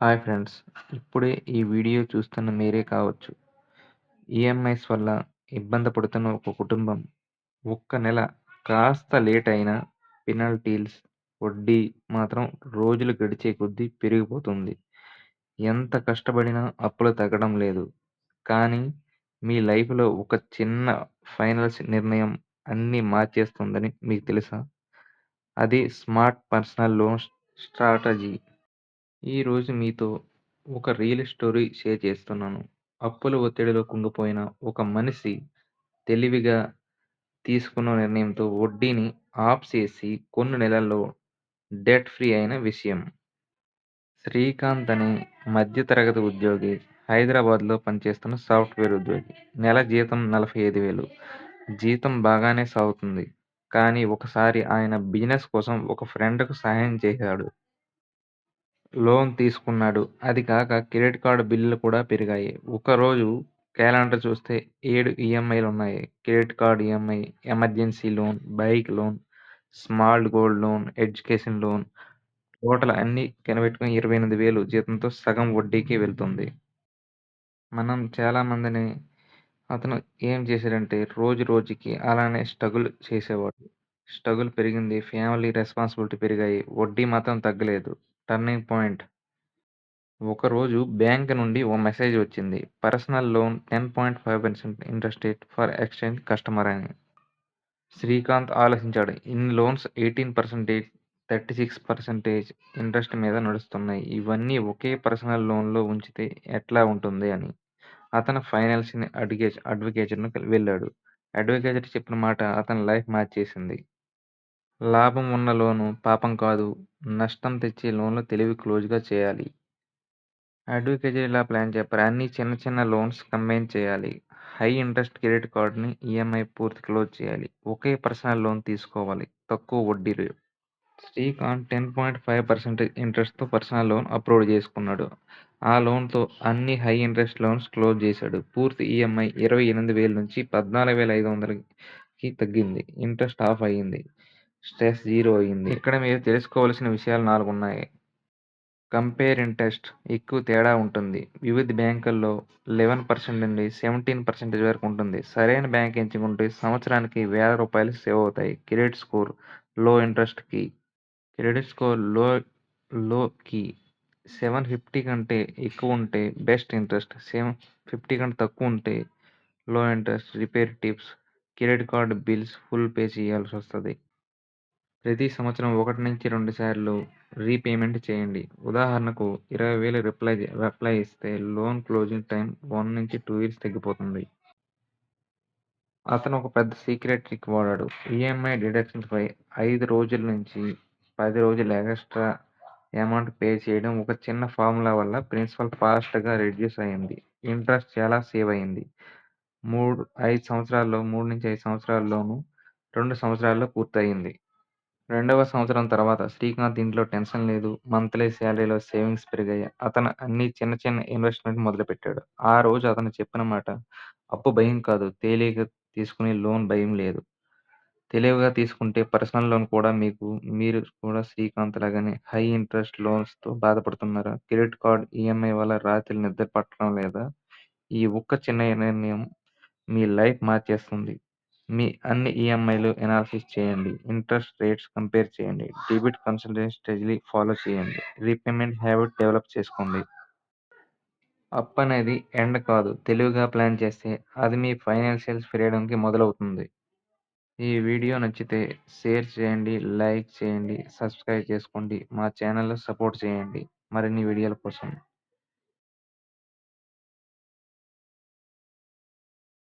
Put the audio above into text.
Hi friends ఇప్పుడే ఈ video చూస్తున్న మీరే కావచ్చు. ఈఎంఐస్ వల్ల ఇబ్బంది పడుతున్న ఒక కుటుంబం. ఒక్క నెల కాస్త లేట్ అయినా పెనాల్టీల్స్ వడ్డీ మాత్రం రోజులు గడిచే కొద్దీ పెరిగిపోతుంది. ఎంత కష్టపడినా అప్పులు తగ్గడం లేదు. కానీ మీ లైఫ్లో ఒక చిన్న ఫైనల్స్ నిర్ణయం అన్నీ మార్చేస్తుందని మీకు తెలుసా? అది స్మార్ట్ పర్సనల్ లోన్ స్ట్రాటజీ. ఈరోజు మీతో ఒక రియల్ స్టోరీ షేర్ చేస్తున్నాను. అప్పుల ఒత్తిడిలో కుంగిపోయిన ఒక మనిషి తెలివిగా తీసుకున్న నిర్ణయంతో వడ్డీని ఆఫ్ చేసి కొన్ని నెలల్లో డెట్ ఫ్రీ అయిన విషయం. శ్రీకాంత్ అనే మధ్యతరగతి ఉద్యోగి హైదరాబాద్లో పనిచేస్తున్న సాఫ్ట్వేర్ ఉద్యోగి. నెల జీతం నలభై ఐదు వేలు. జీతం బాగానే సాగుతుంది. కానీ ఒకసారి ఆయన బిజినెస్ కోసం ఒక ఫ్రెండ్కు సహాయం చేశాడు. లోన్ తీసుకున్నాడు. అది కాక క్రెడిట్ కార్డు బిల్లులు కూడా పెరిగాయి. ఒకరోజు క్యాలెండర్ చూస్తే ఏడు ఈఎంఐలు ఉన్నాయి. Credit card EMI emergency loan bike loan small gold loan education loan total అన్ని కనిపెట్టుకుని ఇరవై ఎనిమిది వేలు జీతంతో సగం వడ్డీకి వెళ్తుంది. మనం చాలామందిని అతను ఏం చేశాడంటే రోజు రోజుకి అలానే స్ట్రగుల్ చేసేవాడు. స్ట్రగుల్ పెరిగింది ఫ్యామిలీ రెస్పాన్సిబిలిటీ పెరిగాయి వడ్డీ మాత్రం తగ్గలేదు. Turning point. ఒకరోజు బ్యాంక్ నుండి ఓ మెసేజ్ వచ్చింది. Personal loan ten point five percent interest rate for exchange customer అని. శ్రీకాంత్ ఆలోచించాడు. ఇన్ని loans eighteen percentage thirty six percentage interest మీద నడుస్తున్నాయి. ఇవన్నీ ఒకే పర్సనల్ లోన్లో ఉంచితే ఎట్లా ఉంటుంది అని. అతను ఫైనాన్స్ అడ్వకే అడ్వకేచర్ను వెళ్ళాడు. అడ్వకేచర్ చెప్పిన మాట అతని లైఫ్ మార్చేసింది. లాభం ఉన్న లోను పాపం కాదు. నష్టం తెచ్చే లోన్లు తెలివి క్లోజ్గా చేయాలి. అడ్వకేట్ ఇలా ప్లాన్ చెప్పారు అన్ని చిన్న చిన్న లోన్స్ కంబైన్ చేయాలి. హై ఇంట్రెస్ట్ క్రెడిట్ కార్డ్ని ఈఎంఐ పూర్తి క్లోజ్ చేయాలి. ఒకే పర్సనల్ లోన్ తీసుకోవాలి. తక్కువ వడ్డీ rate. Srikanth ten point five percent ఇంట్రెస్ట్తో పర్సనల్ లోన్ అప్రూవ్ చేసుకున్నాడు. ఆ లోన్తో అన్ని హై ఇంట్రెస్ట్ లోన్స్ క్లోజ్ చేశాడు. పూర్తి ఈఎంఐ ఇరవై ఎనిమిది వేల నుంచి పద్నాలుగు వేల ఐదు వందలకి తగ్గింది. ఇంట్రెస్ట్ ఆఫ్ అయ్యింది. స్ట్రెస్ జీరో అయింది. ఇక్కడ మీరు తెలుసుకోవాల్సిన విషయాలు నాలుగు ఉన్నాయి కంపేర్ ఇంట్రెస్ట్ ఎక్కువ తేడా ఉంటుంది. వివిధ బ్యాంకుల్లో లెవెన్ పర్సెంట్ నుండి సెవెంటీన్ పర్సెంటేజ్ వరకు ఉంటుంది. సరైన బ్యాంక్ ఎంచుకుంటే సంవత్సరానికి వేల రూపాయలు సేవ్ అవుతాయి. క్రెడిట్ స్కోర్లో ఇంట్రెస్ట్కి క్రెడిట్ స్కోర్లో లోకి సెవెన్ ఫిఫ్టీ కంటే ఎక్కువ ఉంటే బెస్ట్ ఇంట్రెస్ట్. సెవెన్ ఫిఫ్టీ కంటే తక్కువ ఉంటే low interest. Repair tips credit card bills full pay చేయాల్సి వస్తుంది. ప్రతి సంవత్సరం ఒకటి నుంచి రెండు సార్లు రీపేమెంట్ చేయండి. ఉదాహరణకు ఇరవై వేలు రిప్లై రిప్లై ఇస్తే లోన్ క్లోజింగ్ టైం వన్ నుంచి టూ ఇయర్స్ తగ్గిపోతుంది. అతను ఒక పెద్ద సీక్రెట్ ట్రిక్ వాడాడు. ఈఎంఐ డిడక్షన్‌పై ఐదు రోజుల నుంచి పది రోజులు ఎక్స్ట్రా అమౌంట్ పే చేయడం ఒక చిన్న ఫార్ములా వల్ల ప్రిన్సిపల్ ఫాస్ట్గా రెడ్యూస్ అయింది. ఇంట్రెస్ట్ చాలా సేవ్ అయింది. మూడు ఐదు సంవత్సరాల్లో మూడు నుంచి ఐదు సంవత్సరాల్లోనూ రెండు సంవత్సరాల్లో పూర్తయింది. రెండవ సంవత్సరం తర్వాత శ్రీకాంత్ ఇంట్లో టెన్షన్ లేదు. మంత్లీ శాలరీలో సేవింగ్స్ పెరిగాయి. అతను అన్ని చిన్న చిన్న ఇన్వెస్ట్మెంట్ మొదలుపెట్టాడు. ఆ రోజు అతను చెప్పిన మాట అప్పు భయం కాదు. తేలిక తీసుకునే లోన్ భయం లేదు. తెలివిగా తీసుకుంటే పర్సనల్ లోన్ కూడా మీకు మీరు కూడా శ్రీకాంత్ లాగానే హై ఇంట్రెస్ట్ లోన్స్తో బాధపడుతున్నారా? క్రెడిట్ కార్డ్ ఈఎంఐ వల్ల రాత్రి నిద్ర పట్టడం లేదా? ఈ ఒక్క చిన్న నిర్ణయం మీ లైఫ్ మార్చేస్తుంది. మీ అన్ని ఈఎంఐలు ఎనాలిసిస్ చేయండి. ఇంట్రెస్ట్ రేట్స్ కంపేర్ చేయండి. డెబిట్ కన్సల్టెన్స్ స్ట్రాటజీ ఫాలో చేయండి. రీపేమెంట్ హ్యాబిట్ డెవలప్ చేసుకోండి. అప్ అనేది ఎండ్ కాదు. తెలివిగా ప్లాన్ చేస్తే అది మీ ఫైనాన్షియల్ ఫ్రీడమ్కి మొదలవుతుంది. ఈ వీడియో నచ్చితే షేర్ చేయండి లైక్ చేయండి సబ్స్క్రైబ్ చేసుకోండి. మా ఛానల్లో సపోర్ట్ చేయండి. మరిన్ని వీడియోల కోసం.